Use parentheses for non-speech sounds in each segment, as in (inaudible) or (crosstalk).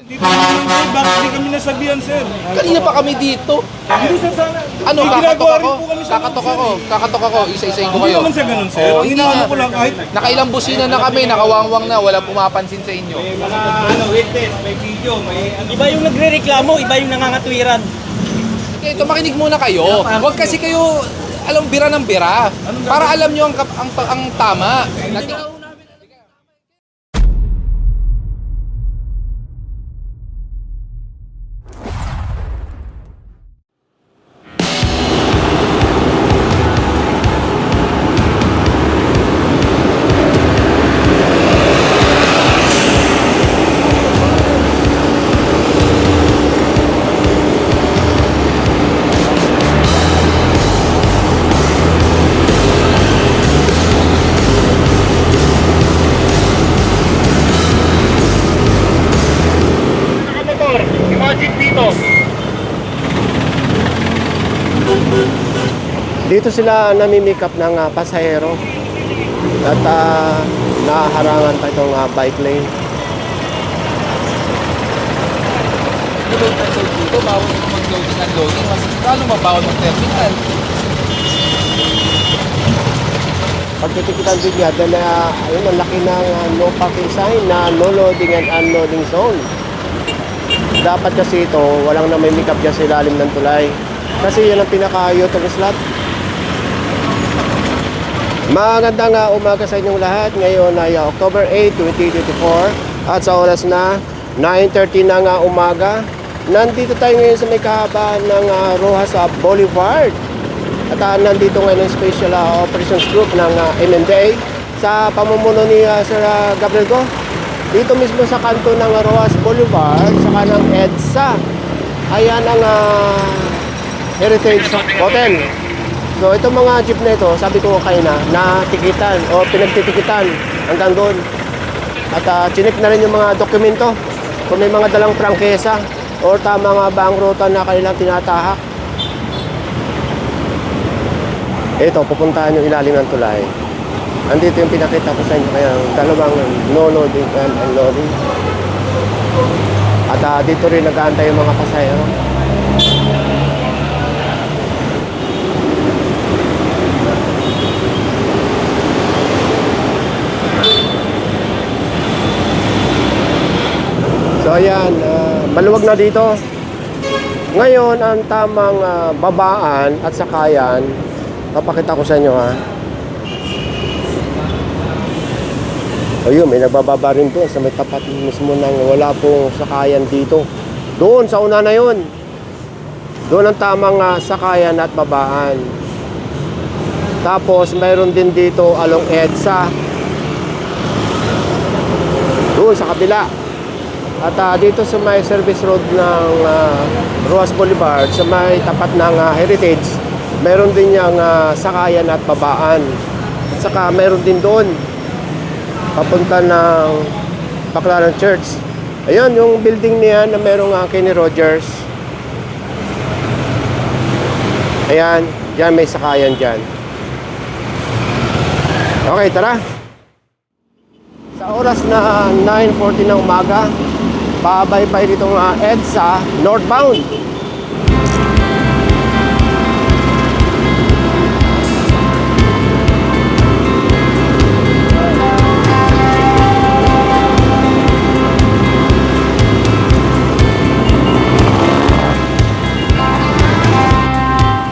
Dito kami, bakit di kami nasabihan, sir? Kanina pa kami dito. Hindi, sir, sana. Ano, May kakatok ginagawa ako? rin po kami sa Kakatok ako. Kakatok ako. Isa-isayin ko Hindi kayo. naman sa ganun, sir. Oo, Ang hindi inaano nga. ko lang kahit Nakailang busina na kami, nakawangwang na, wala pumapansin sa inyo. may mga ano, witness, may video, may ano. Iba yung nagre-reklamo, iba yung nangangatwiran. Okay, ito makinig muna kayo. Huwag kasi kayo alam bira ng bira. Para alam nyo ang, kap- ang, ang tama. Nag- Dito sila namimikap ng uh, pasahero at uh, naharangan pa itong ah, bike lane. Dito, bawal mag-loading and loading. Mas lalo mabawal mag-terminal. Pagtitikitan din niya, dahil uh, ayun, ang laki ng ah, no parking sign na no loading and unloading zone. Dapat kasi ito, walang namimikap dyan sa ilalim ng tulay. Kasi yan ang pinaka-U-turn slot. Magandang uh, umaga sa inyong lahat. Ngayon ay uh, October 8, 2024 at sa oras na 9.30 na nga umaga. Nandito tayo ngayon sa may kahaba ng uh, Rojas uh, Boulevard. At uh, nandito ngayon ang Special uh, Operations Group ng uh, MMDA sa pamumuno ni uh, Sir uh, Gabriel Go. Dito mismo sa kanto ng Rojas Boulevard, sa kanang EDSA. Ayan ang uh, Heritage Hotel. So itong mga jeep na ito, sabi ko kayo na, natikitan o pinagtitikitan hanggang doon. At uh, chinik na rin yung mga dokumento kung may mga dalang prangkesa o tama nga ba ang ruta na kanilang tinatahak. Ito, pupuntahan yung ilalim ng tulay. Andito yung pinakita ko sa inyo kaya dalawang no loading and unloading. At ah, dito rin nag-aantay yung mga pasahero. So ayan, ah, maluwag na dito. Ngayon, ang tamang ah, babaan at sakayan, papakita ko sa inyo ha. Ayun, may nagbababa rin doon sa may tapat mismo ng wala pong sakayan dito. Doon, sa una na yun. Doon ang tamang ah, sakayan at babaan. Tapos, mayroon din dito along EDSA. Doon, sa kabila. At ah, dito sa may service road ng uh, Ruas Boulevard, sa may tapat ng ah, Heritage, meron din niyang ah, sakayan at babaan. At saka meron din doon, papunta ng Baclaran Church. Ayun, yung building niya na merong uh, Kenny Rogers. Ayan, dyan may sakayan dyan. Okay, tara. Sa oras na 9.40 ng umaga, paabay-bay dito nga EDSA northbound.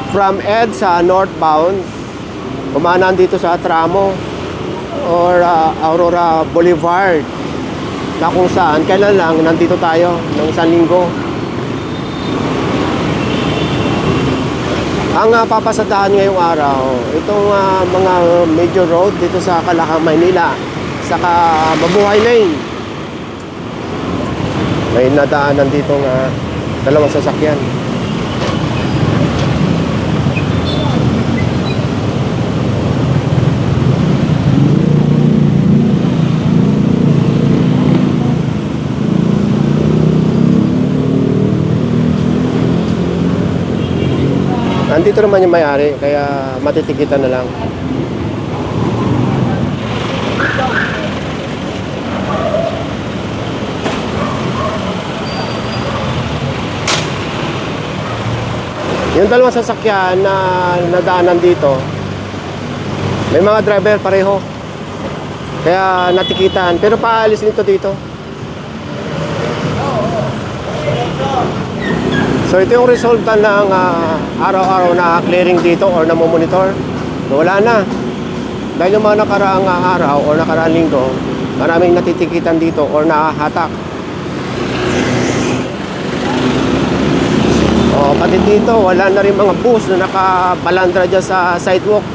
From EDSA northbound, kumanan dito sa Tramo or uh, Aurora Boulevard na kung saan kailan lang nandito tayo ng isang linggo. Ang uh, papasadahan ngayong araw, itong uh, mga major road dito sa Calacang, Maynila, saka Mabuhay Lane. May nadaanan dito nga dalawang sasakyan. Andito naman yung may-ari, kaya matitikitan na lang. Yung dalawang sasakyan na nadaanan dito, may mga driver pareho. Kaya natikitan. Pero paalis nito dito. So ito yung resulta ng ah, araw-araw na clearing dito or namomonitor. Wala na. Dahil yung mga nakaraang ah, araw or nakaraang linggo, maraming natitikitan dito or nakahatak. O, pati dito, wala na rin mga bus na nakabalandra dyan sa sidewalk.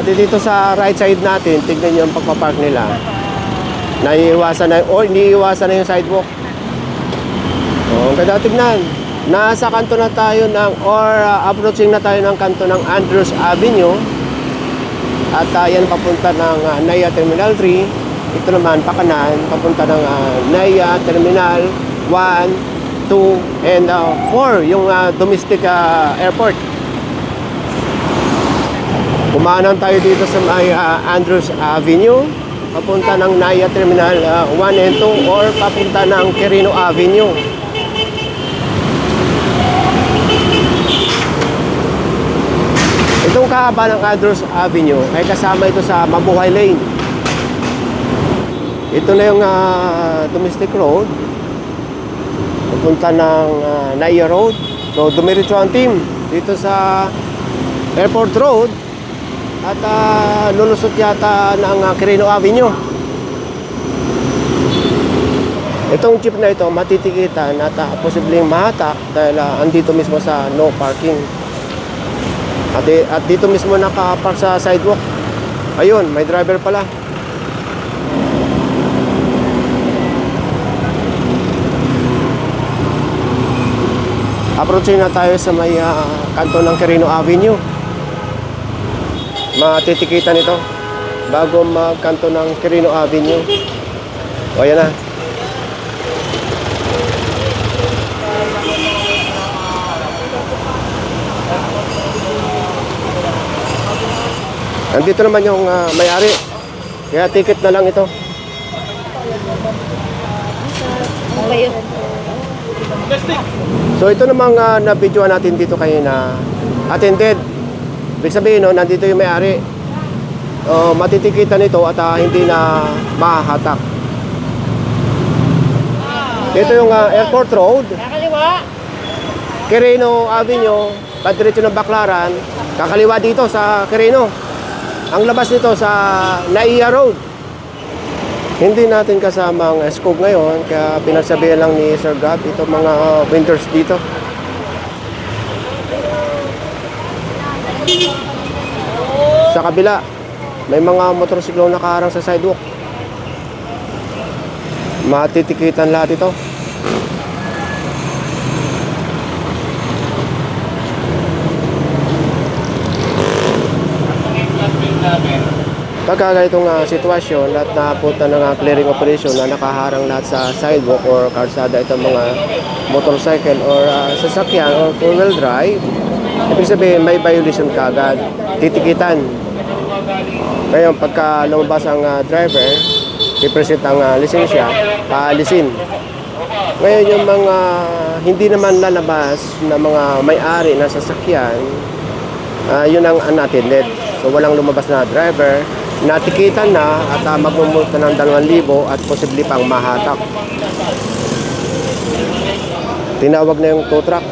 Pati dito sa right side natin, tignan nyo yung pagpapark nila. Naiiwasan na, o iniiwasan na yung sidewalk. O, ang ganda tignan. Nasa kanto na tayo ng, or uh, approaching na tayo ng kanto ng Andrews Avenue. At uh, yan papunta ng uh, Naya Terminal 3. Ito naman, pakanan, papunta ng uh, Naya Terminal 1, 2, and uh, 4, yung uh, domestic uh, airport. Kumanan tayo dito sa may uh, Andrews Avenue, papunta ng Naya Terminal uh, 1 and 2, or papunta ng Quirino Avenue. Itong kahaba ng Andrews Avenue ay kasama ito sa Mabuhay Lane. Ito na yung ah, domestic road. Pupunta ng uh, Naya Road. So, dumiretso ang team dito sa Airport Road. At uh, lulusot yata ng uh, Quirino Avenue. Itong jeep na ito, matitikitan at uh, posibleng mahatak dahil uh, andito mismo sa no parking. At, di- at dito mismo nakapark sa sidewalk. Ayun, may driver pala. Approaching na tayo sa may ah, kanto ng Quirino Avenue. Matitikitan ito bago magkanto ng Quirino Avenue. O yan na. Nandito naman yung ah, may-ari. Kaya ticket na lang ito. So ito namang uh, na-videoan natin dito kanina, attended. Ibig sabihin, no, nandito yung may-ari. Uh, matitikitan ito at ah, hindi na mahahatak. Ito yung ah, Airport Road, Nakaliwa. Quirino Avenue, padiretso ng Baclaran, kakaliwa dito sa Quirino. Ang labas nito sa Naiya Road. Hindi natin kasama ang scope ngayon, kaya pinagsabihan lang ni Sir Gab ito mga uh, vendors dito. Sa kabila, may mga motorsiklo nakaharang sa sidewalk. Matitikitan lahat ito. Pagka ganitong uh, sitwasyon at napunta ng uh, clearing operation na nakaharang lahat sa sidewalk or kalsada itong mga motorcycle or uh, sasakyan or four-wheel drive, ibig sabihin may violation kagad, titikitan. Ngayon, pagka lumabas ang uh, driver, i-present ang uh, lisensya, paalisin. Ngayon, yung mga hindi naman lalabas na mga may-ari ng sasakyan, Ah, yun ang unattended. So walang lumabas na driver, natikitan na at uh, magmumulta ng 2,000 at posible pang mahatak. Tinawag na yung tow truck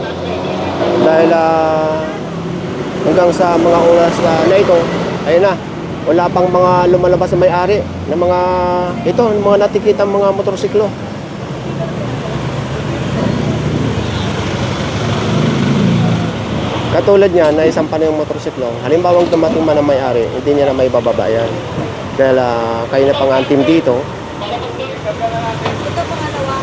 dahil ah, hanggang sa mga oras na, na ito, ayun na, wala pang mga lumalabas na may-ari ng mga ito, mga natikitang mga motorsiklo. Katulad niya, na isang pa na yung motorsiklo. Halimbawa, dumating man ang may-ari, hindi niya na may bababa yan. Dahil ah, kayo na pang ang team dito, Ito pangalawa.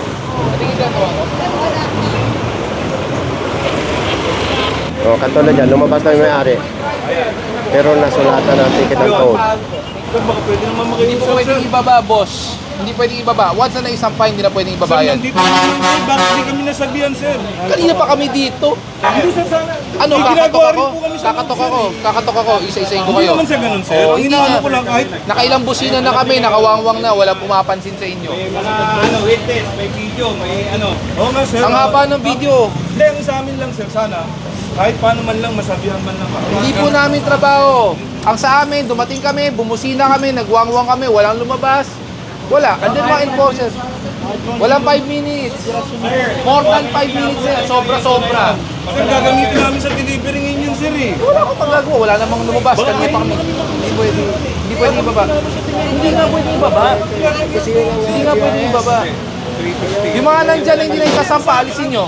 O, katulad niya, lumabas na yung may-ari. Pero nasulatan ng ticket ng code. Baka pwede naman Hindi po pwedeng ibaba, boss. Hindi pwedeng ibaba. Once na isang fine, hindi na pwedeng ibaba Sir, yan. nandito yung bakit hindi kami nasabihan, sir? Kanina pa kami dito. Hindi sir, sana. Ano, May kakatok ginagawa ako? rin po kami sa Kakatok ako. Kakatok ako. Isa-isayin ko Hindi kayo. naman sa ganun, sir. Oo, Ang hindi nga. ko lang kahit Nakailang busina na kami, nakawangwang na, walang pumapansin sa inyo. may mga ano, witness, may video, may ano. Oo nga sir. Ang haba ng video. Hindi, ang sa amin lang sir, sana. Kahit paano man lang, masabihan man lang ako. Hindi po namin trabaho. Ang sa amin, dumating kami, bumusina kami, nagwangwang kami, walang lumabas. Wala. Andun mga enforcers. Walang 5 minutes. More than 5 minutes eh. Sobra-sobra. Sir, gagamitin namin sa delivery ngayon yun sir eh. Wala ko magagawa. Wala namang lumabas. Kanina pa kami. Hindi pwede. Hindi pwede ibaba. Hindi nga pwede ibaba. Hindi nga pwede ibaba. Yung mga nandyan na hindi na isasampa, alisin nyo.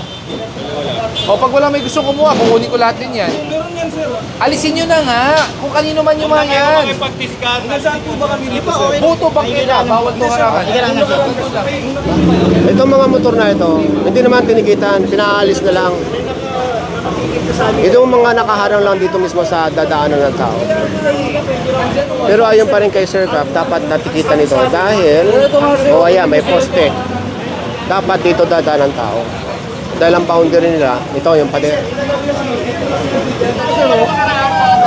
O pag wala may gusto kumuha, kukunin ko lahat din yan. Meron yan sir. Alisin nyo na nga. Kung kanino man yung mga yan. Pag-discuss. Nasaan po ba kami dito sir? Boto bangketa, bawal mo harapan. Itong mga motor na ito, hindi naman tinikitan, pinaalis na lang. Itong mga nakaharang lang dito mismo sa dadaanan ng tao. Pero ayon pa rin kay Sir Craft, dapat natikitan ito dahil, o ayan, may poste. Dapat dito dadaan ng tao. Dahil ang boundary nila, ito yung pader.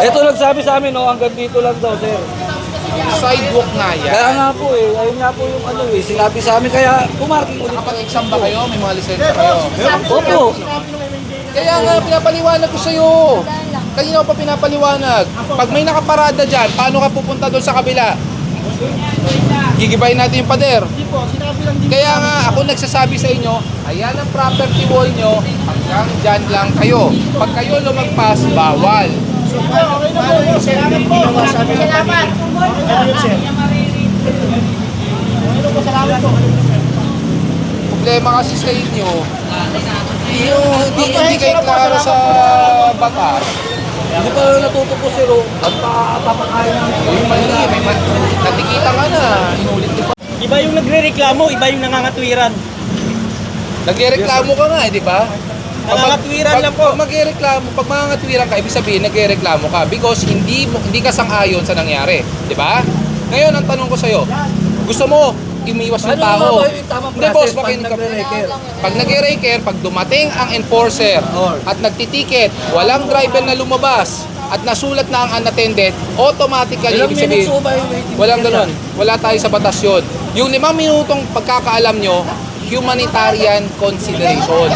Ito nagsabi sa amin, oh, hanggang dito lang daw, sir. Sidewalk nga yan. Kaya nga po eh, ayun nga po yung ano eh, sinabi sa amin, kaya pumarking ulit. Nakapag-exam ba kayo? May mga lisensya kayo? Opo. Kaya nga, pinapaliwanag ko sa'yo. Kanina ko pa pinapaliwanag. Pag may nakaparada dyan, paano ka pupunta doon sa kabila? Gigibayin natin yung pader. Kaya nga, ako nagsasabi sa inyo, ayan ang property wall nyo, hanggang dyan lang kayo. Pag kayo lumagpas, bawal. Problema kasi sa inyo, yung hindi, hindi kayo klaro sa batas, Hindi pa natuto po, sir, oh. At pa- papakain namin. yung mali, may ma- natikita nga na, inulit ko pa. Iba yung nagre-reklamo, iba yung nangangatwiran. Nagrereklamo ka nga, eh, di ba? Nangangatwiran lang po. Pag magrereklamo, pag mangangatwiran ka, ibig sabihin nagrereklamo ka because hindi mo hindi ka sang-ayon sa nangyari, di ba? Ngayon ang tanong ko sa iyo, gusto mo umiwas tao? yung tamang Hindi boss, makinig ka. Pag nagre-reker, pag dumating ang enforcer Or. at nagtitiket, walang driver na lumabas at nasulat na ang unattended, automatically ibig sabihin, Walang ganun. Wala tayo sa batas yun. Yung limang minutong pagkakaalam nyo, humanitarian consideration.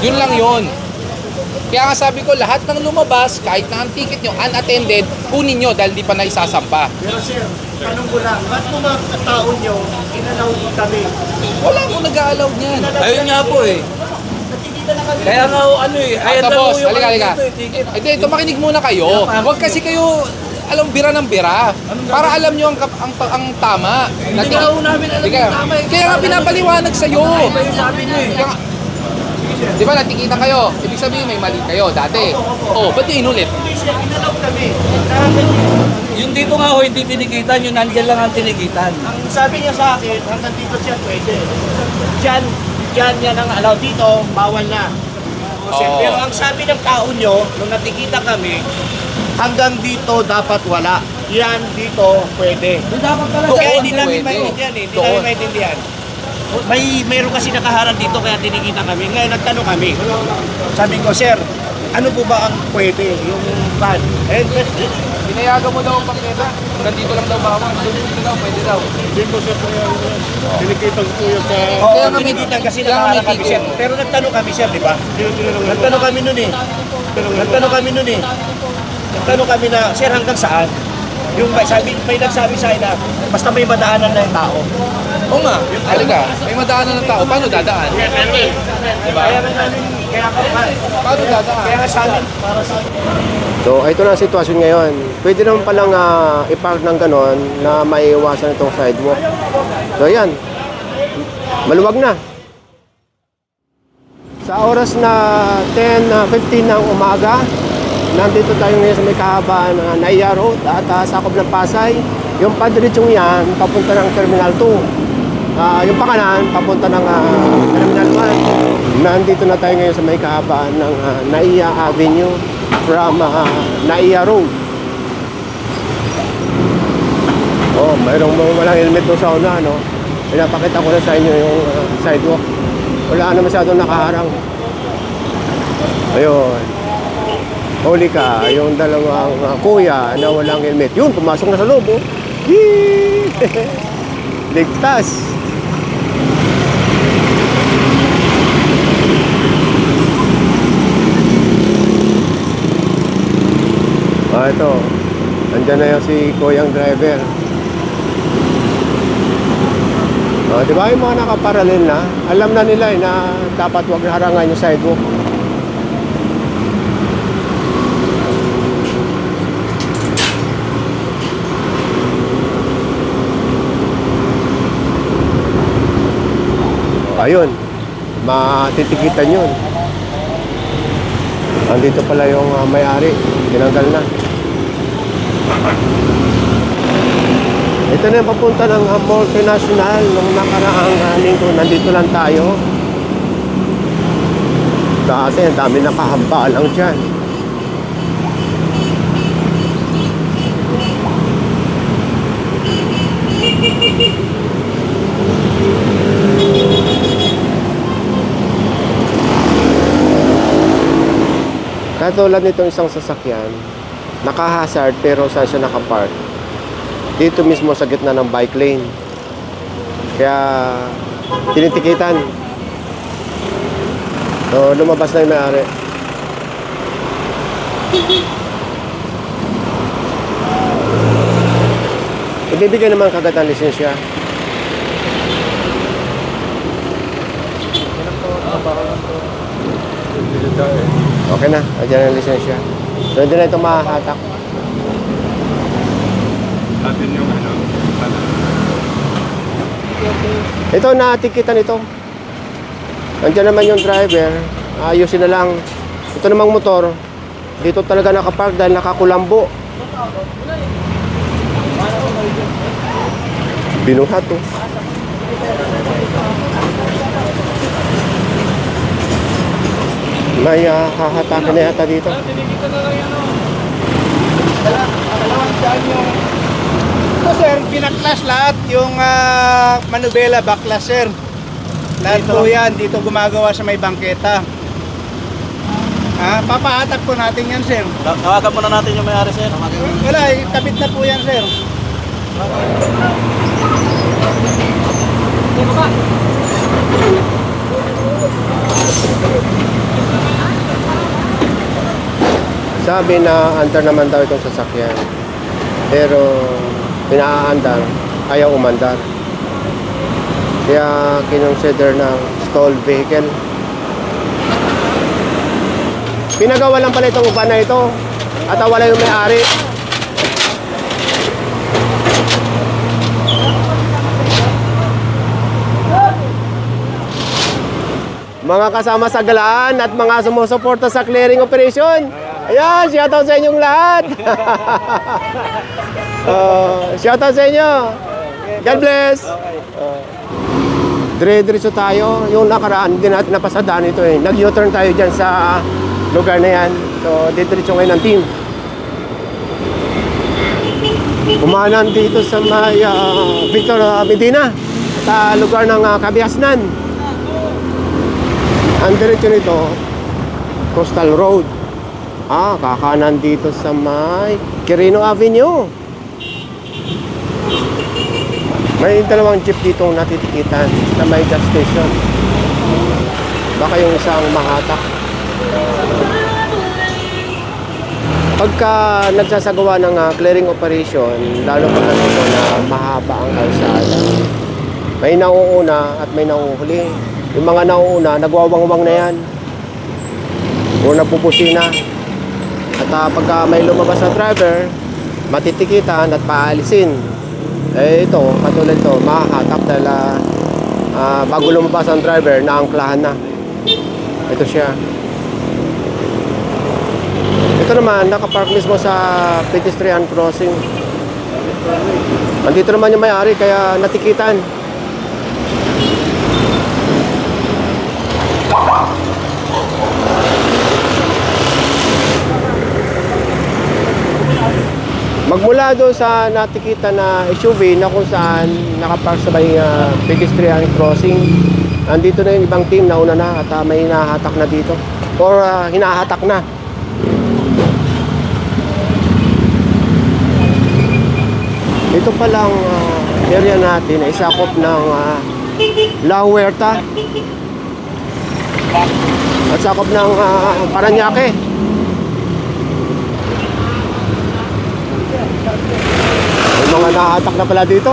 Yun lang yun. Kaya nga sabi ko, lahat ng lumabas, kahit na ang ticket nyo, unattended, kunin nyo dahil di pa naisasamba. Pero sir, tanong ko lang, ba't po mga tao nyo, inalaw kami? Wala mo nag-aalaw niyan. Ayun nga po eh. Kaya nga ano eh, ayan lang po boss, yung halika, ano halika. dito eh, ticket. Hindi, ito makinig muna kayo. Huwag kasi kayo alam bira ng bira. Para alam nyo ang, kap- ang, ang tama. Hindi nga ho namin alam Kaya, yung tama eh. kaya nga pinapaliwanag sa'yo. Iba yung sabi niyo eh. Kaya nga, Di ba natikita kayo? Ibig sabihin may mali kayo dati. Oh, ba't yung inulit? Inalaw kami. Yung dito nga ho, hindi tinikitan, yung nandyan lang ang tinikitan. Ang sabi niya sa akin, hanggang dito siya pwede. Diyan, diyan yan ang alaw dito, bawal na. Oo. Pero ang sabi ng tao nyo, nung natikita kami, hanggang dito dapat wala. Yan dito pwede. dapat pala Doon Kaya hindi namin pwede. maintindihan eh. Hindi Doon. namin maintindihan. May meron kasi nakaharang dito kaya tinikita kami. Ngayon nagtanong kami. Sabi ko, sir, ano po ba ang pwede? Yung van? Eh, Pinayagan mo daw ang pangketa. Nandito lang daw bawal. Dito daw, pwede daw. Oo, Kaya nga may- tinikitan kasi kaya nga may nakaharang kami, sir. Pero nagtanong kami, sir, di ba? Nagtanong kami nun eh. Nagtanong kami nun eh. Nagtanong kami na, sir, hanggang saan? Yung may, sabi, may nagsabi sa akin na, basta may madaanan na yung tao. Oo nga, halika. May madaanan ng tao. Paano dadaan? Diba? Kaya nga namin, kaya, Paano dadaan? kaya nga sa amin, para sa So, ito na ang sitwasyon ngayon. Pwede naman palang uh, ipark ng ganon na maiiwasan itong sidewalk. So, yan. Maluwag na. Sa oras na 10.15 ng umaga, nandito tayo ngayon sa may kahabaan ng Naiya Road at uh, sakop ng Pasay. Yung padiritsong yan, papunta ng Terminal 2. Ah, yung pakanan, papunta ng ah, Terminal 1. Nandito na tayo ngayon sa may kahabaan ng ah, Naiya Avenue from ah, Naiya Road. Oh, mayroong mga walang helmet doon sa una, no? Pinapakita ko na sa inyo yung ah, sidewalk. Wala na masyadong nakaharang. Ayun. Huli ka, yung dalawang uh, kuya na walang helmet. Yun, pumasok na sa loob. Oh. (laughs) Ligtas. Ah, ito. Andyan na yung si Kuyang driver. Ah, di ba yung mga nakaparalel na? Alam na nila eh, na dapat wag harangan yung sidewalk. Ayun, matitikitan yun. Andito pala yung ah, may-ari, tinanggal na. Ito na yung papunta ng uh, multinational nung nakaraang uh, linggo. Nandito lang tayo. Dati, ang dami nakahamba lang dyan. (laughs) Katulad nitong isang sasakyan, naka-hazard pero saan siya nakapark? Dito mismo sa gitna ng bike lane. Kaya tinitikitan. So, lumabas na yung may-ari. Ibibigay naman kagad ang lisensya. Okay na, andyan ang lisensya. So, hindi na itong mahahatak. Atin yung ano, ano. Ito, natikitan ito. Andiyan naman yung driver. Ayusin na lang. Ito namang motor. Dito talaga nakapark dahil nakakulambo. Binuhat to. May uh, hahatakin na yata dito. Ito sir, binaklas lahat yung ah, manubela baklas sir. Lahat po yan, dito gumagawa sa may bangketa. Ha, papahatak po natin yan sir. Tawagan muna natin yung may-ari, sir. Wala, eh, kabit na po yan sir. Sabi na andar naman daw itong sasakyan. Pero pinaaandar, ayaw umandar. Kaya kinonsider ng stalled vehicle. Pinagawa lang pala itong upan na ito at wala yung may-ari. Mga kasama sa galaan at mga sumusuporta sa clearing operation. Ayan, shoutout sa inyong lahat. uh, (laughs) shoutout sa inyo. God bless. Uh, Dire-diretso tayo. Yung nakaraan, hindi natin napasadaan ito eh. Nag-U-turn tayo dyan sa lugar na yan. So, diretso ngayon ng team. Umanan dito sa may ah, Victor ah, Medina sa lugar ng uh, Kabiasnan. Ang diretso nito, Coastal Road. Ah, kakanan dito sa may Quirino Avenue. May dalawang jeep dito natitikitan na may gas station. Baka yung isang mahatak. Pagka nagsasagawa ng ah, clearing operation, lalo pa dito na mahaba ang kalsada, may nauuna at may nauhuli. Yung mga nauuna, nagwawangwang na yan. O napupusina. At ah, pagka may lumabas na driver, matitikitan at paalisin. Eh ito, katulad ito, mahahatak dahil ah, ah, bago lumabas ang driver, naangklahan na. Ito siya. Ito naman, nakapark mismo sa pedestrian crossing. Andito naman yung may-ari, kaya natikitan. Magmula doon sa natikita na SUV na kung saan nakapark sa may ah, pedestrian crossing, andito na yung ibang team na una na at ah, may nahatak na dito. or ah, hinahatak na. Ito palang ah, area natin ay sakop ng ah, La Huerta at sakop ng ah, Paranaque. Nahatak na pala dito.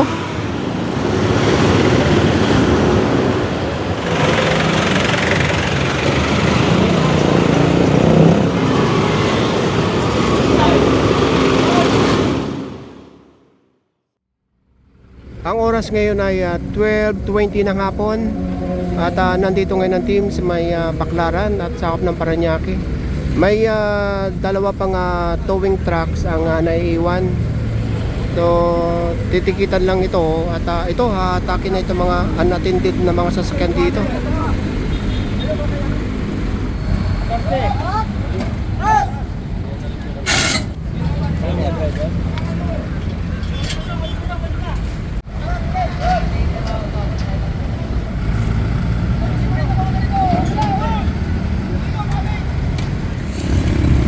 Ang oras ngayon ay ah, 12.20 ng hapon at ah, nandito ngayon ang team sa may ah, Baklaran at sakop ng Paranaque. May ah, dalawa pang ah, towing trucks ang ah, naiiwan. So, titikitan lang ito at ah, ito hatakin na ito mga unattended na mga sasakyan dito.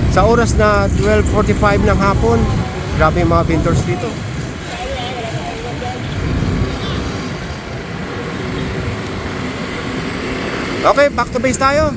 Sa oras na 12.45 ng hapon, grabe yung mga vendors dito. Okay, back to base tayo.